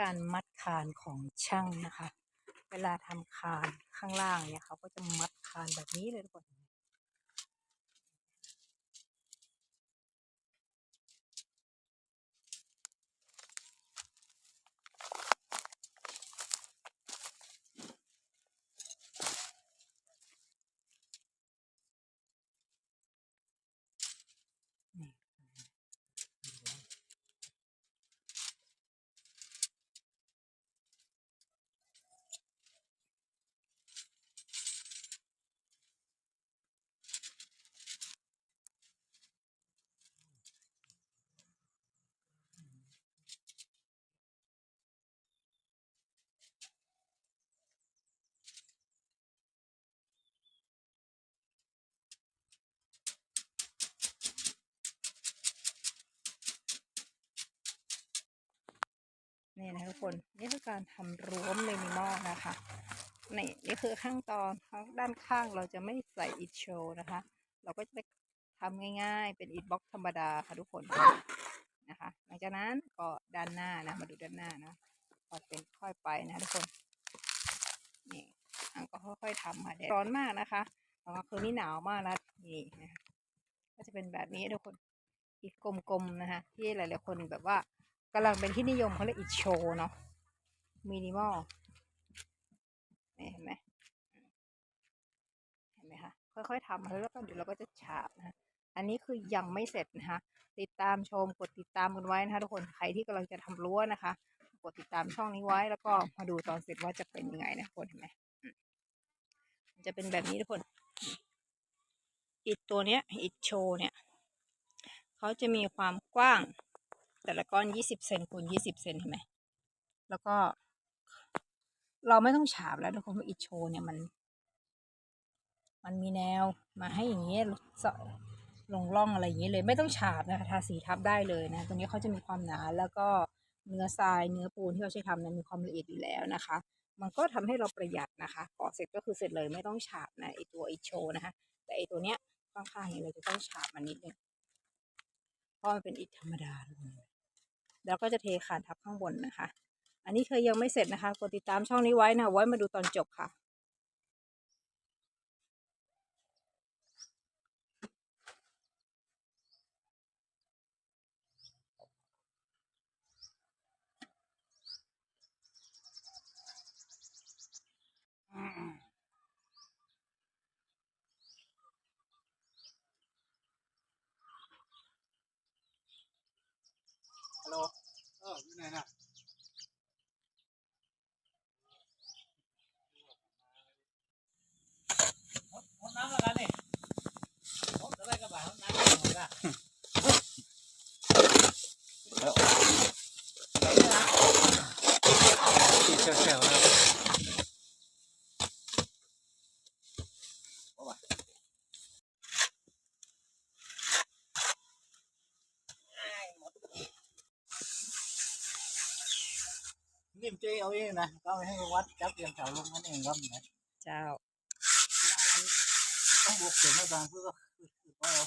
การมัดคานของช่างนะคะ เวลาทำคานข้างล่างเนี่ยเขาก็จะมัดคานแบบนี้เลยทุกคน คน นี่คือการทำรั้วมินิมอลนะคะนี่นี่คือขั้นตอนข้าด้านข้างเราจะไม่ใส่อิฐโชว์นะคะ เราก็จะทำง่ายๆ เป็นอิฐบล็อกธรรมดาค่ะทุกคนนะคะ หลังจากนั้นก็ด้านหน้านะมาดูด้านหน้านะพอเป็นค่อยไปนะทุกคนนี่อันก็ค่อยๆทำค่ะแดดร้อนมากนะคะแต่ว่าคืนนี้หนาวมากนะนี่นะคะก็จะเป็นแบบนี้ทุกคนอิฐกลมๆนะคะ ที่หลายๆคนแบบว่า กำลังเป็นที่นิยมเขาเรียกอิโชเนาะมินิมอลเห็นไหมเห็นไหมคะค่อยๆทำแล้วก็เดี๋ยวเราก็จะฉาบนะอันนี้คือยังไม่เสร็จนะคะติดตามชมกดติดตามกันไว้นะคะทุกคนใครที่กำลังจะทำรั้วนะคะ กดติดตามช่องนี้ไว้ แล้วก็มาดูตอนเสร็จว่าจะเป็นยังไงนะทุกคนเห็นไหมมันจะเป็นแบบนี้ทุกคนอิฐตัวเนี้ยอิฐโชเนี่ยเขาจะมีความกว้าง แต่ละก้อนยี่สิบเซนคูณยี่สิบเซนเห็นไหมแล้วก็ เราไม่ต้องฉาบแล้วทุกคนเพราะอิโชเนี่ยมัน มันมีแนวมาให้อย่างเงี้ยลงร่องอะไรอย่างเงี้ยเลย ไม่ต้องฉาบนะคะทาสีทับได้เลยนะ ตรงนี้เขาจะมีความหนาแล้วก็เนื้อทรายเนื้อปูนที่เราใช้ทำนั้นมีความละเอียดอยู่แล้วนะคะ มันก็ทำให้เราประหยัดนะคะก่อเสร็จก็คือเสร็จเลยไม่ต้องฉาบนะไอตัวอิโชนะคะ แต่ไอตัวเนี้ยข้างๆเนี่ยเราจะต้องฉาบมันนิดนึงเพราะมันเป็นอิฐธรรมดาทุกคน แล้วก็จะเทขานทับข้างบนนะคะ อันนี้เคยยังไม่เสร็จนะคะ กดติดตามช่องนี้ไว้นะ ไว้มาดูตอนจบค่ะ ฮัลโหล เอออยู่ไหนน่ะห้องน้ำแล้วกันนี่ห้องอะไรกับบ้านห้องน้ำอะไรกัน ที่เซลล์นะครับ นิ่มเจเอาเองนะก็ไปให้วัดจับเรียงแถวลงนั่นเองครับนะเจ้าต้องบวกเสียงอาจารย์เพื่อคือว่าเร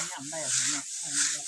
าย่ำได้อะผมเนี่ย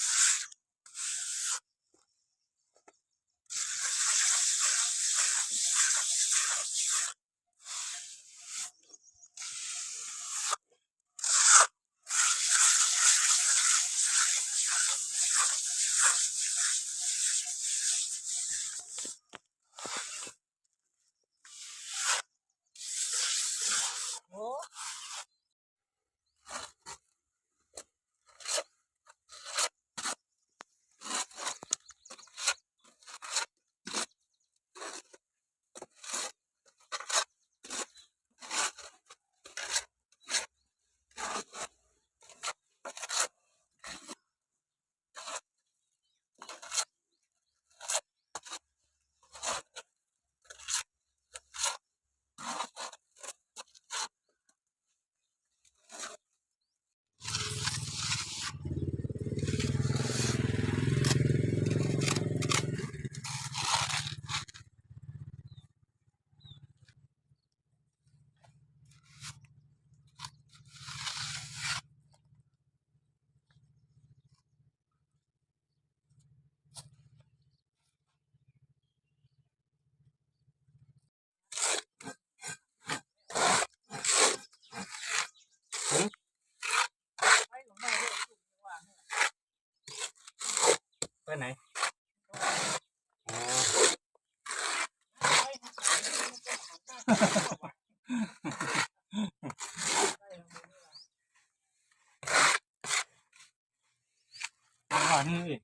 ังเลย